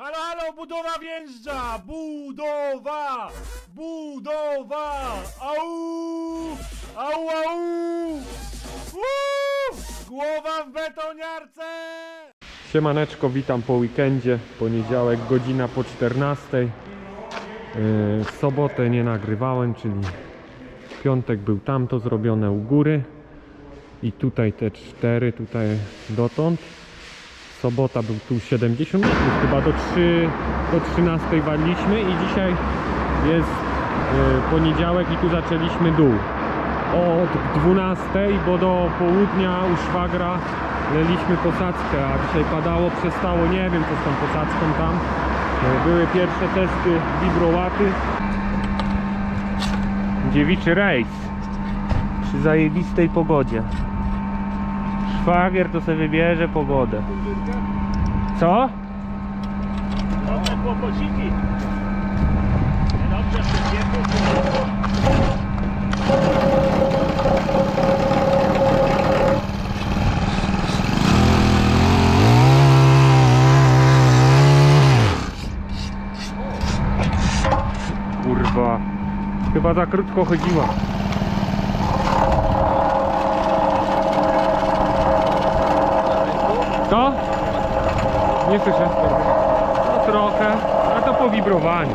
Halo, halo, budowa wjeżdża! Budowa! Budowa! Au! Au, au! Uuu! Głowa w betoniarce! Siemaneczko, witam po weekendzie. Poniedziałek, godzina po 14. Yy, W sobotę nie nagrywałem, czyli piątek był tamto zrobione u góry. I tutaj te cztery, tutaj dotąd. Sobota był tu 70 metrów, chyba do, 3, do 13 waliliśmy i dzisiaj jest e, poniedziałek i tu zaczęliśmy dół. Od 12, bo do południa u szwagra leliśmy posadzkę, a dzisiaj padało, przestało, nie wiem co z tą posadzką tam. E, Były pierwsze testy wibrołaty. Dziewiczy rejs przy zajebistej pogodzie. Szwagier to sobie wybierze pogodę. Co? Dobre kłopociki. Dobrze. Chyba za krótko chodziła. Co? Nie słyszę. No trochę, a to po wibrowaniu.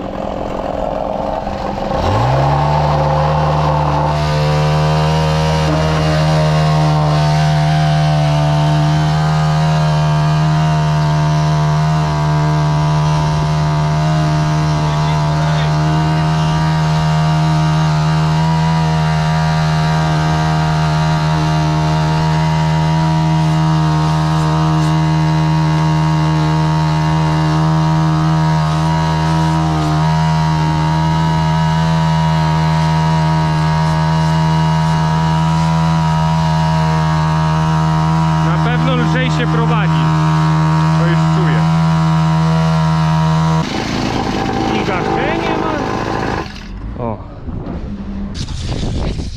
Na pewno lżej się prowadzi. To już czuję. I gaszenie ma. O.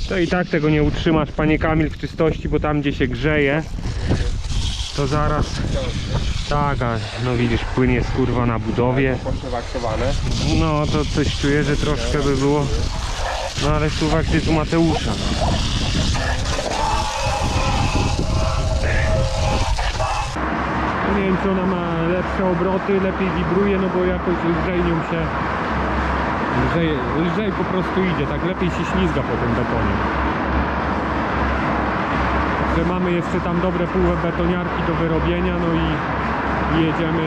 To i tak tego nie utrzymasz, panie Kamil, w czystości, bo tam gdzie się grzeje, to zaraz... Tak, a no widzisz, płyn jest kurwa na budowie. No to coś czuję, że troszkę by było. No ale suwak jest u Mateusza. Nie wiem czy ona ma lepsze obroty, lepiej wibruje, no bo jakoś lżej nią się lżej, lżej po prostu idzie, tak lepiej się ślizga po tym betonie. Że mamy jeszcze tam dobre pół betoniarki do wyrobienia, no i, jedziemy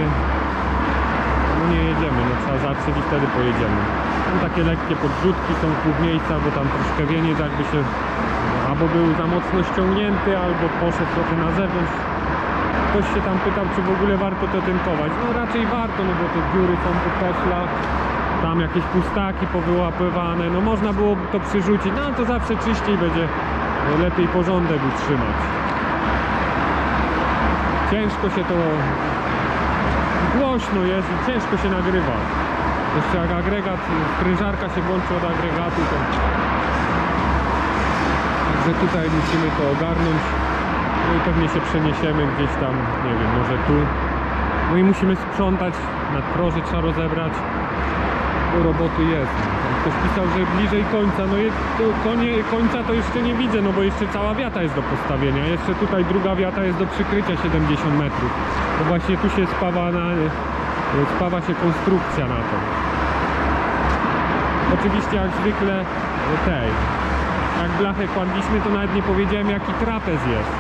no nie jedziemy, no trzeba zatrzeć i wtedy pojedziemy. Tam takie lekkie podrzutki są pół miejsca, bo tam troszkę wieniec jakby się albo był za mocno ściągnięty, albo poszedł trochę na zewnątrz. Ktoś się tam pytał, czy w ogóle warto to tynkować. No raczej warto, no bo te dziury są po koszlach, tam jakieś pustaki powyłapywane, no można było to przyrzucić, no ale to zawsze czyściej będzie lepiej porządek utrzymać. Ciężko się to głośno jest i ciężko się nagrywa. Jeszcze jak agregat, sprężarka się włączy od agregatu, to... Także tutaj musimy to ogarnąć. No i pewnie się przeniesiemy gdzieś tam, nie wiem, może tu. No i musimy sprzątać, nadproże trzeba rozebrać. Bo roboty jest. Ktoś pisał, że bliżej końca, no i to, to nie, końca to jeszcze nie widzę, no bo jeszcze cała wiata jest do postawienia. Jeszcze tutaj druga wiata jest do przykrycia 70 metrów. To właśnie tu się spawa, na, spawa się konstrukcja na to. Oczywiście jak zwykle e, tej, jak blachę kładliśmy, to nawet nie powiedziałem jaki trapez jest.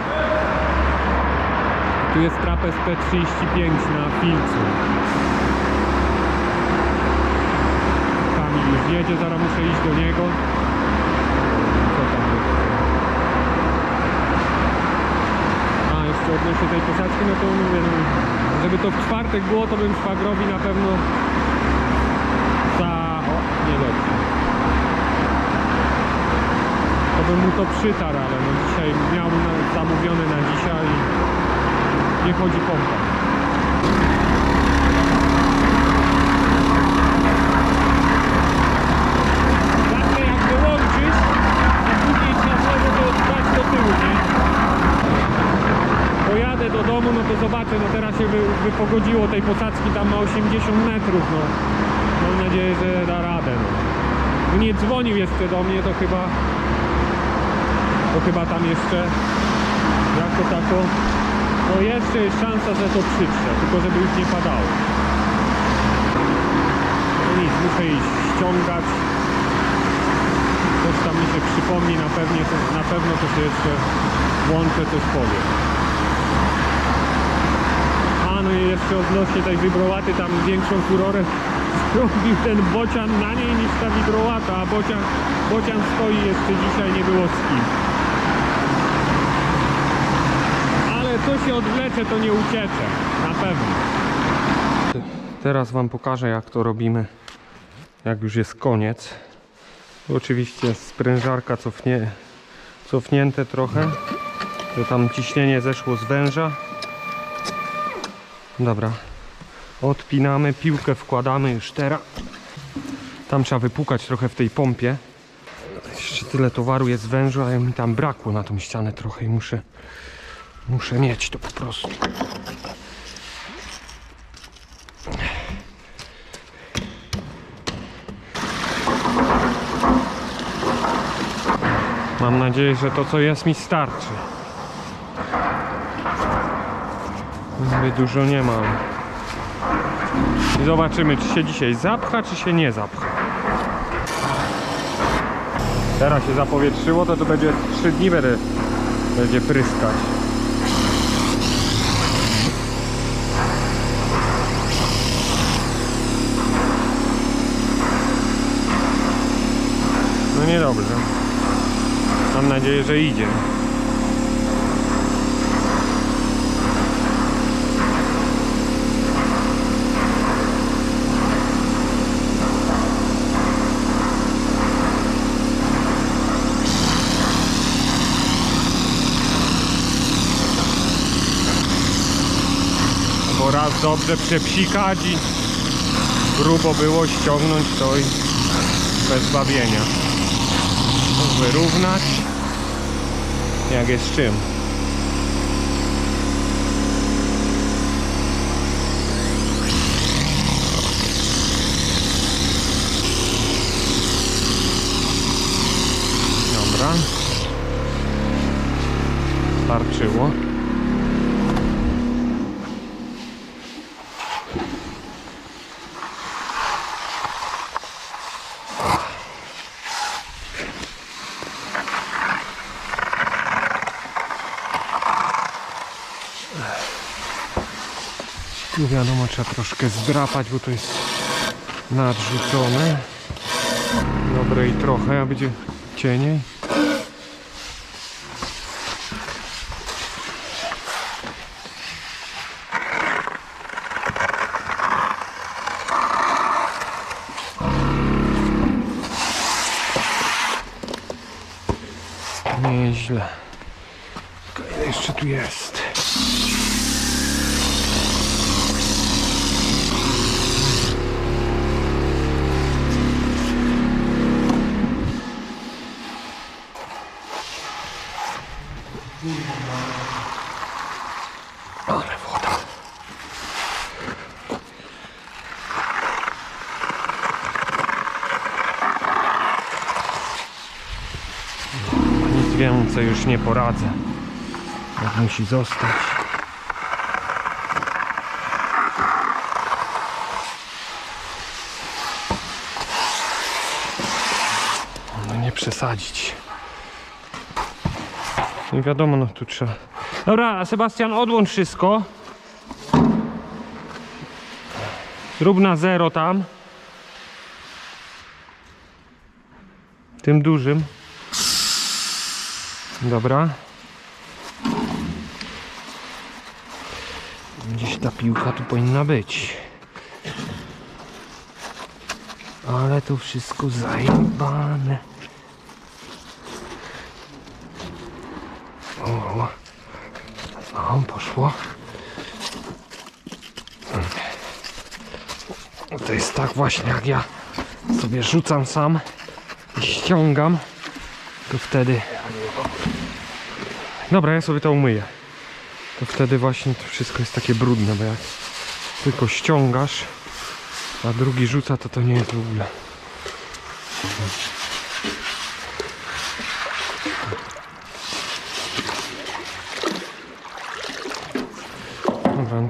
Tu jest trapez P35 na filcu. Kamil już jedzie, zaraz muszę iść do niego. Co tam jest? A, jeszcze odnośnie tej posadzki, no to mówię, no, żeby to w czwartek było, to bym szwagrowi na pewno za... O, nie dobrze. To bym mu to przytarł, ale no dzisiaj miał zamówione na dzisiaj nie chodzi pompa. Zawsze jak wyłączysz, to później trzeba znowu to dać do tyłu, nie? Pojadę do domu, no to zobaczę, no teraz się wy, wypogodziło tej posadzki, tam ma 80 metrów, no. Mam nadzieję, że da radę. No Nie dzwonił jeszcze do mnie, to chyba, to chyba tam jeszcze, jako tako, no jeszcze jest szansa, że to przytrze, tylko żeby już nie padało. No nic, muszę iść ściągać. Coś tam mi się przypomni, na, pewnie, na pewno to się jeszcze włączę, coś powiem. A no i jeszcze odnośnie tej wibrołaty, tam większą furorę zrobił ten bocian na niej niż ta wibrołata, a bocian, bocian stoi jeszcze dzisiaj, nie było z kim. Ale co się odwlecze, to nie uciecze, na pewno. Teraz wam pokażę jak to robimy, jak już jest koniec. Oczywiście sprężarka cofnie, cofnięte trochę, to tam ciśnienie zeszło z węża. Dobra, odpinamy, piłkę wkładamy już teraz. Tam trzeba wypukać trochę w tej pompie. Jeszcze tyle towaru jest wężu, ale mi tam brakło na tą ścianę trochę i muszę, muszę mieć to po prostu. Mam nadzieję, że to co jest mi starczy. Zbyt dużo nie mam. I zobaczymy, czy się dzisiaj zapcha, czy się nie zapcha. Teraz się zapowietrzyło, to to będzie 3 dni będę, będzie pryskać. No niedobrze. Mam nadzieję, że idzie. Bo raz dobrze przepsikać i grubo było ściągnąć to i bez bawienia. Wyrównać jak jest czym. Dobra. Starczyło. Tu wiadomo trzeba troszkę zdrapać, bo to jest nadrzucone. Dobre i trochę, a będzie cieniej. Nieźle. Tylko ile jeszcze tu jest? Ale woda. Nic więcej już nie poradzę. Tak musi zostać. No nie przesadzić. Nie wiadomo, no tu trzeba. Dobra, Sebastian, odłącz wszystko. Zrób na zero tam. Tym dużym. Dobra. Gdzieś ta piłka tu powinna być. Ale to wszystko zajebane. O, o, poszło. To jest tak właśnie jak ja sobie rzucam sam i ściągam, to wtedy... Dobra, ja sobie to umyję. to wtedy właśnie to wszystko jest takie brudne, bo jak tylko ściągasz, a drugi rzuca, to to nie jest w ogóle.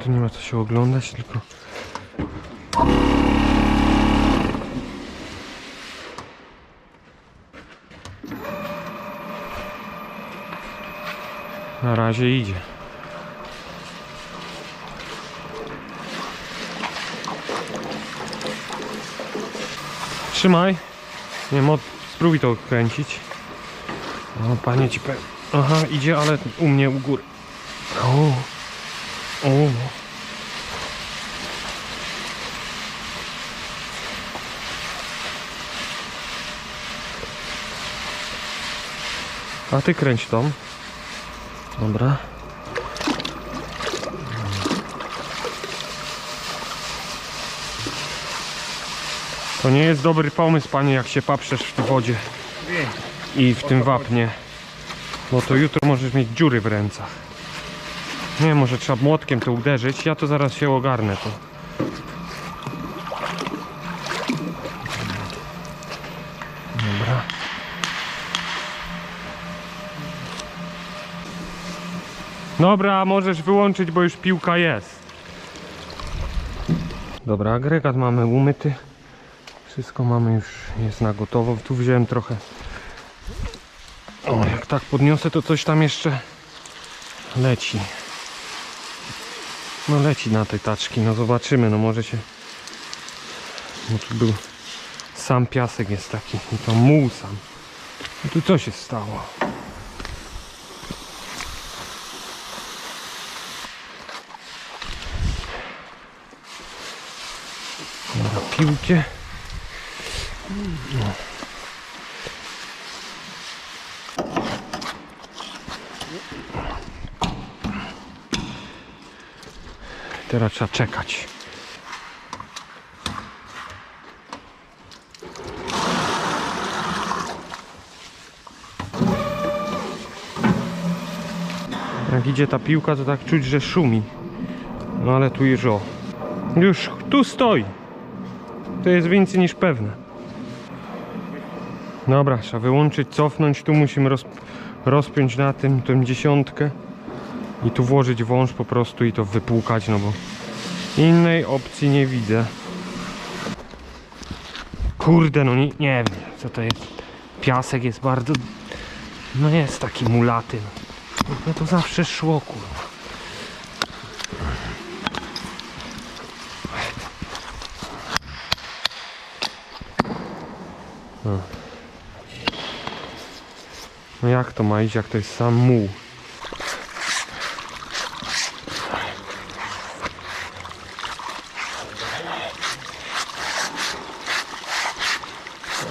Tu nie ma co się oglądać, tylko na razie idzie. Trzymaj. Nie mo spróbuj to kręcić. O, panie ci pe... Aha, idzie, ale u mnie u góry. O. O. A ty kręć tą. Dobra. To nie jest dobry pomysł, panie, jak się paprzesz w tej wodzie i w tym wapnie. Bo to jutro możesz mieć dziury w rękach. Nie, może trzeba młotkiem to uderzyć. Ja to zaraz się ogarnę. Dobra. Dobra, możesz wyłączyć, bo już piłka jest. Dobra, agregat mamy umyty. Wszystko mamy już, jest na gotowo. Tu wziąłem trochę. O, jak tak podniosę, to coś tam jeszcze leci. No leci na tej taczki, no zobaczymy, no może się... Bo tu był sam piasek jest taki i to muł sam. I tu co się stało? Na piłkę. Teraz trzeba czekać. Jak idzie ta piłka, to tak czuć, że szumi. No ale tu już o. Już tu stoi. To jest więcej niż pewne. Dobra, trzeba wyłączyć, cofnąć. Tu musimy roz, rozpiąć na tym tę dziesiątkę i tu włożyć wąż po prostu i to wypłukać, no bo innej opcji nie widzę. Kurde, no nie, nie wiem co to jest. Piasek jest bardzo, no jest taki mulaty. No, no to zawsze szło, kurwa. No. No jak to ma iść, jak to jest sam muł?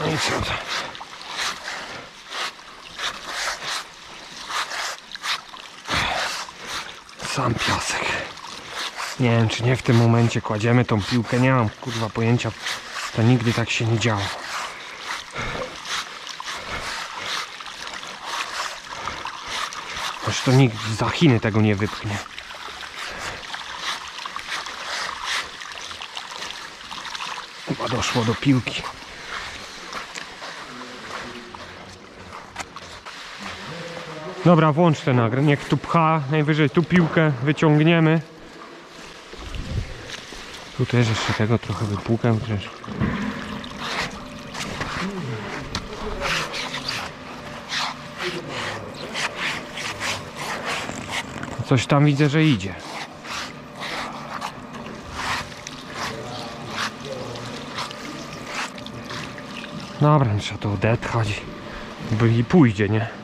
No i co? Sam piasek. Nie wiem, czy nie w tym momencie kładziemy tą piłkę. Nie mam kurwa pojęcia. To nigdy tak się nie działo. Aż to nikt za Chiny tego nie wypchnie. Chyba doszło do piłki. Dobra, włącz ten nagry. Niech tu pcha, najwyżej tu piłkę wyciągniemy. Tu też jeszcze tego trochę wypłukam przecież. Coś tam widzę, że idzie. Dobra, trzeba to odetchać. Bo i pójdzie, nie?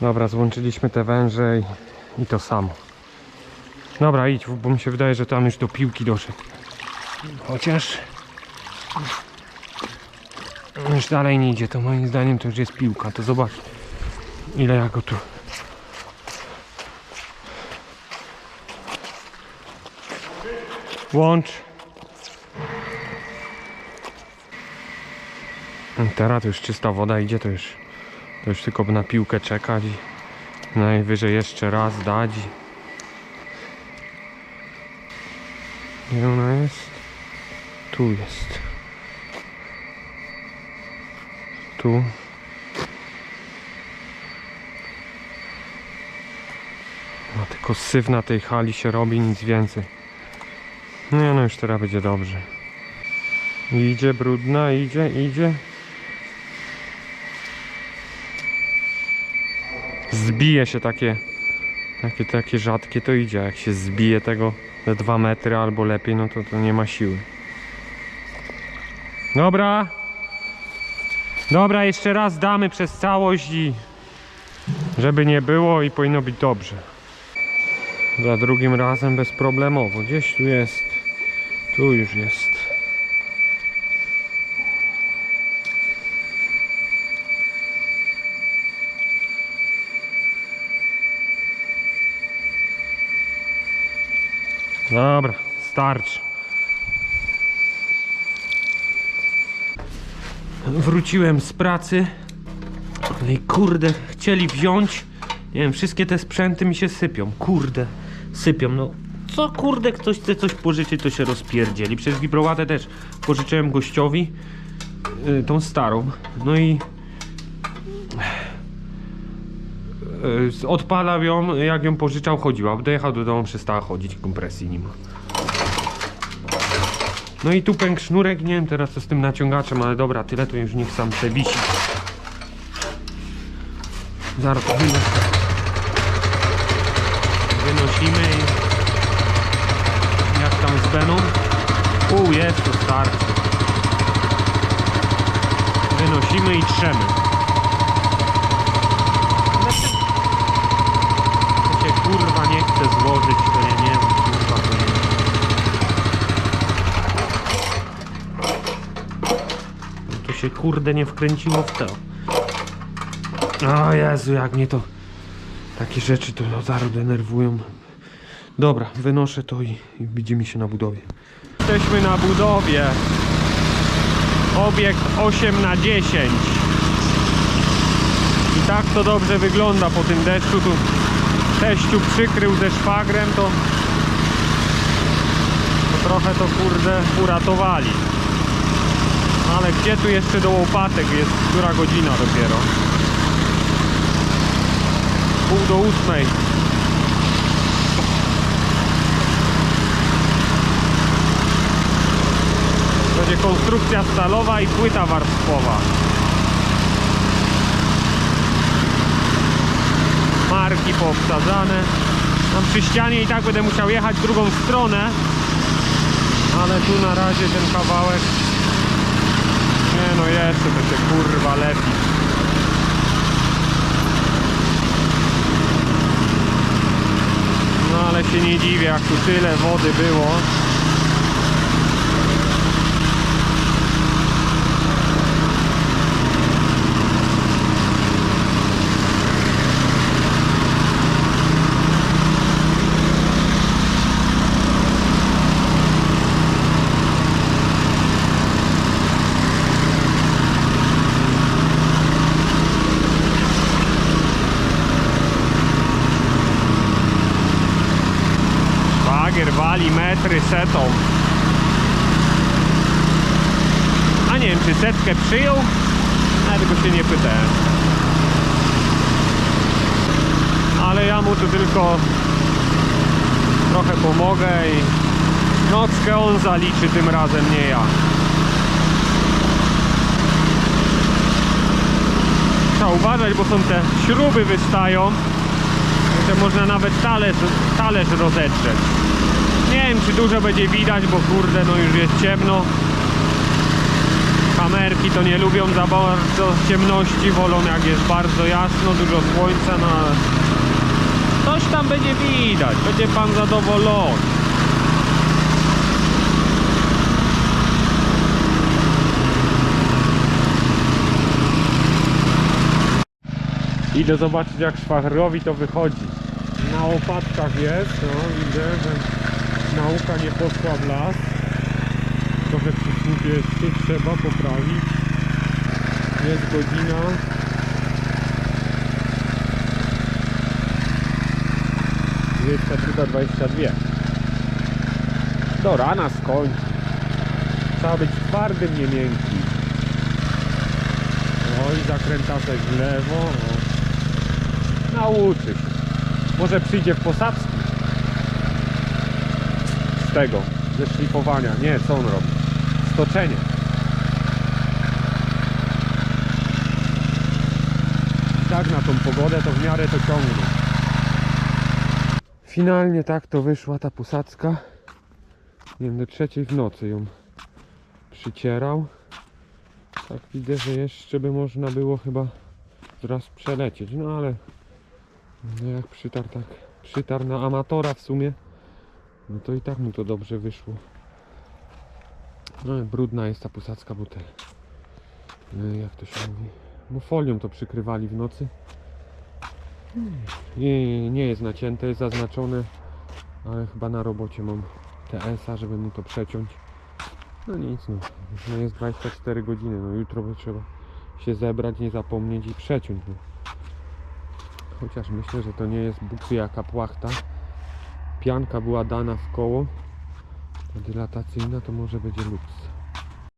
Dobra, złączyliśmy te węże i, i to samo. Dobra, idź, bo mi się wydaje, że tam już do piłki doszedł. Chociaż... Już dalej nie idzie, to moim zdaniem to już jest piłka, to zobacz ile ja go tu... Łącz. Teraz już czysta woda idzie, to już, to już tylko na piłkę czekać i najwyżej jeszcze raz dać gdzie ona jest? tu jest. Tu. No tylko syf na tej hali się robi nic więcej. Nie no już teraz będzie dobrze. Idzie brudna idzie idzie. Zbije się takie, takie, takie rzadkie to idzie. Jak się zbije tego te 2 metry albo lepiej, no to to nie ma siły. Dobra. Dobra, jeszcze raz damy przez całość i żeby nie było i powinno być dobrze. Za drugim razem bezproblemowo. Gdzieś tu jest. Tu już jest. Dobra, starczy. Wróciłem z pracy. No i kurde, chcieli wziąć. Nie wiem, wszystkie te sprzęty mi się sypią. Kurde, sypią. No co kurde, ktoś chce coś pożyczyć, to się rozpierdzieli. Przecież wibrołatę też pożyczyłem gościowi. y, tą starą. No i odpalał ją, jak ją pożyczał, chodziła. Dojechał do domu, przestała chodzić, kompresji nie ma. No i tu pęk sznurek, nie wiem teraz co z tym naciągaczem, ale dobra, tyle to już niech sam se wisi. Zaraz wynosimy i jak tam z Beną? Jest, to starczy. Wynosimy i trzemy. Kurwa nie chce złożyć, to ja nie wiem, kurwa to się kurde nie wkręciło w to. O Jezu, jak mnie to... Takie rzeczy to zaraz denerwują. Dobra, wynoszę to i, i widzimy się na budowie. Jesteśmy na budowie. Obiekt 8 na 10 I tak to dobrze wygląda po tym deszczu. Tu teściu przykrył ze szwagrem, to, to trochę to kurde uratowali. Ale gdzie tu jeszcze do łopatek jest? Która godzina dopiero? Pół do ósmej. Będzie konstrukcja stalowa i płyta warstwowa. Marki poobsadzane. Tam przy ścianie i tak będę musiał jechać drugą stronę. Ale tu na razie ten kawałek nie no jeszcze to się kurwa lepi. No ale się nie dziwię jak tu tyle wody było. Wali metry setą. A nie wiem, czy setkę przyjął? Ja tego się nie pytałem. Ale ja mu tu tylko trochę pomogę i nockę on zaliczy tym razem, nie ja. Trzeba uważać, bo są te śruby wystają. Jeszcze można nawet talerz, talerz rozetrzeć. Nie wiem czy dużo będzie widać, bo kurde no już jest ciemno. Kamerki to nie lubią za bardzo ciemności, wolą jak jest bardzo jasno, dużo słońca, no coś tam będzie widać, będzie pan zadowolony. Idę zobaczyć jak szwachrowi to wychodzi. Na łopatkach jest, no widzę, że nauka nie poszła w las. Trochę przyśnieg jeszcze trzeba poprawić. Jest godzina. Druga, dwadzieścia dwie. do rana skończy. Trzeba być twardym, nie miękkim. No i zakrętaszek w lewo. O. Nauczy się. Może przyjdzie w posadzki. Z tego, ze szlifowania. Nie, co on robi? Stoczenie. Tak na tą pogodę to w miarę to ciągnie. Finalnie tak to wyszła ta posadzka. Nie wiem, do trzeciej w nocy ją przycierał. Tak widzę, że jeszcze by można było chyba raz przelecieć. No ale no jak przytarł tak, przytarł na amatora w sumie, no to i tak mu to dobrze wyszło. No brudna jest ta posadzka, bo te, e, jak to się mówi, bo folią to przykrywali w nocy. Nie, nie jest nacięte, jest zaznaczone, ale chyba na robocie mam TS-a, żeby mu to przeciąć. No nic, no. no jest 24 godziny, no jutro by trzeba się zebrać, nie zapomnieć i przeciąć. No. Chociaż myślę, że to nie jest Bóg jaka płachta. Pianka była dana w koło. Ta dylatacyjna to może będzie luks.